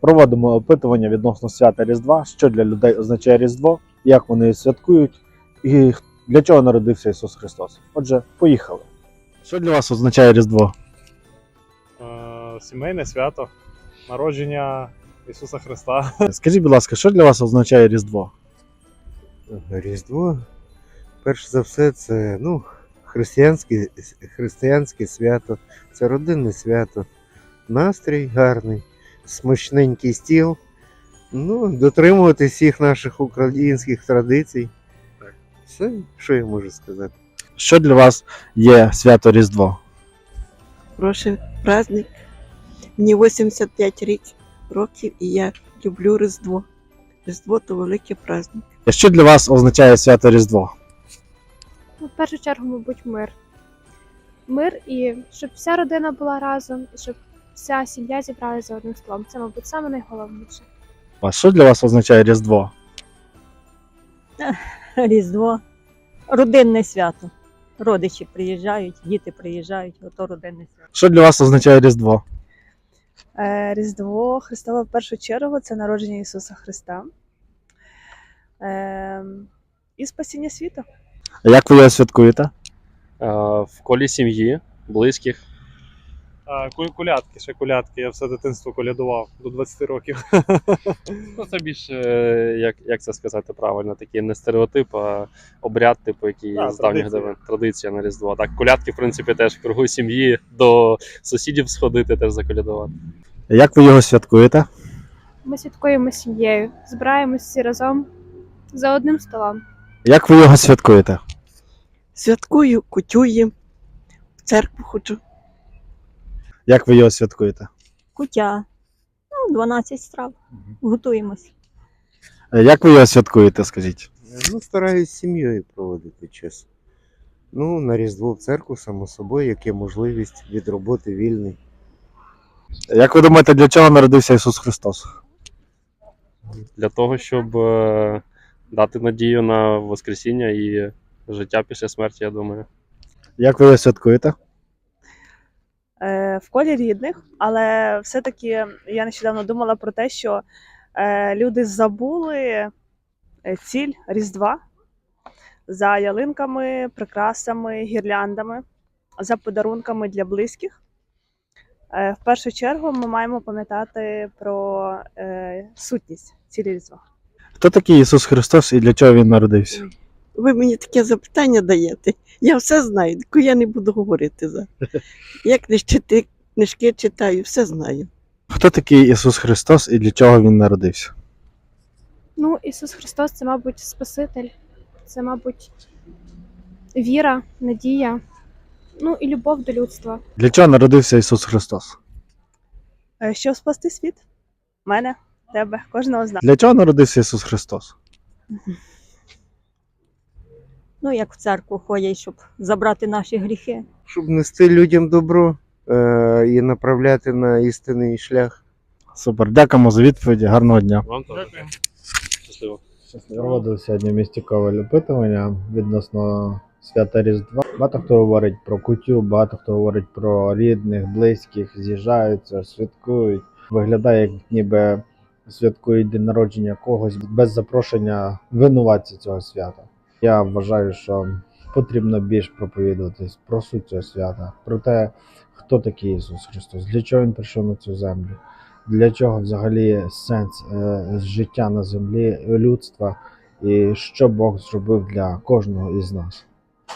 Проводимо опитування відносно свята Різдва, що для людей означає Різдво, як вони святкують і для чого народився Ісус Христос. Отже, поїхали. Що для вас означає Різдво? Е, сімейне свято, народження Ісуса Христа. Скажіть, будь ласка, що для вас означає Різдво? Різдво, перш за все, це ну, християнське, християнське свято, це родинне свято. Настрій гарний, смачненький стіл. Ну, дотримуватись всіх наших українських традицій. Так. Все, що я можу сказати. Що для вас є свято Різдво? Хороший праздник. Мені 85 рік, років і я люблю Різдво. Різдво то великий праздник. Що для вас означає свято Різдво? Ну, в першу чергу, мабуть, мир. Мир і щоб вся родина була разом, і щоб вся сім'я зібралася за одним столом. Це, мабуть, саме найголовніше. А що для вас означає Різдво? Різдво, родинне свято. Родичі приїжджають, діти приїжджають, ото родинне свято. Що для вас означає Різдво? Е, Різдво Христове в першу чергу це народження Ісуса Христа е, і спасіння світу. А Як ви його святкуєте? Е, в колі сім'ї, близьких. А, кулятки, ще кулятки. Я все дитинство колядував до 20 років. Ну, це більше, як, як це сказати правильно, такий не стереотип, а обряд, типу, який Да, з давніх традиція. давен. Традиція на Різдво. Так, колядки, в принципі, теж в кругу сім'ї до сусідів сходити, теж заколядувати. Як ви його святкуєте? Ми святкуємо сім'єю, збираємось всі разом за одним столом. Як ви його святкуєте? Святкую, кутюємо, в церкву хочу. Як ви його святкуєте? Кутя, ну, 12 страв. Готуємось. Як ви його святкуєте, скажіть? Ну, стараюсь з сім'єю проводити час. Ну, на Різдво в церкву, само собою, як є можливість від роботи вільний. Як ви думаєте, для чого народився Ісус Христос? Для того, щоб е, дати надію на Воскресіння і життя після смерті, я думаю. Як ви його святкуєте? Е, в колі рідних, але все-таки я нещодавно думала про те, що е, люди забули е, ціль Різдва за ялинками, прикрасами, гірляндами, за подарунками для близьких. Е, в першу чергу ми маємо пам'ятати про е, сутність цілі Різдва. Хто такий Ісус Христос і для чого Він народився? Ви мені таке запитання даєте. Я все знаю, тільки я не буду говорити за. Я книжки, книжки читаю, все знаю. Хто такий Ісус Христос і для чого Він народився? Ну, Ісус Христос це, мабуть, Спаситель, це, мабуть, віра, надія, ну і любов до людства. Для чого народився Ісус Христос? Е, щоб спасти світ, мене, тебе, кожного з нас. Для чого народився Ісус Христос? Ну, як в церкву ходять, щоб забрати наші гріхи. Щоб нести людям добро е- і направляти на істинний шлях. Супер, дякуємо за відповіді. Гарного дня. Вам теж. Щасливо. Проводили сьогодні місті Коваль опитування відносно свята Різдва. Багато хто говорить про кутю, багато хто говорить про рідних, близьких, з'їжджаються, святкують. Виглядає, як ніби святкують день народження когось без запрошення винуватця цього свята. Я вважаю, що потрібно більш проповідувати про суть цього свята, про те, хто такий Ісус Христос, для чого Він прийшов на цю землю, для чого взагалі сенс е, життя на землі людства, і що Бог зробив для кожного із нас.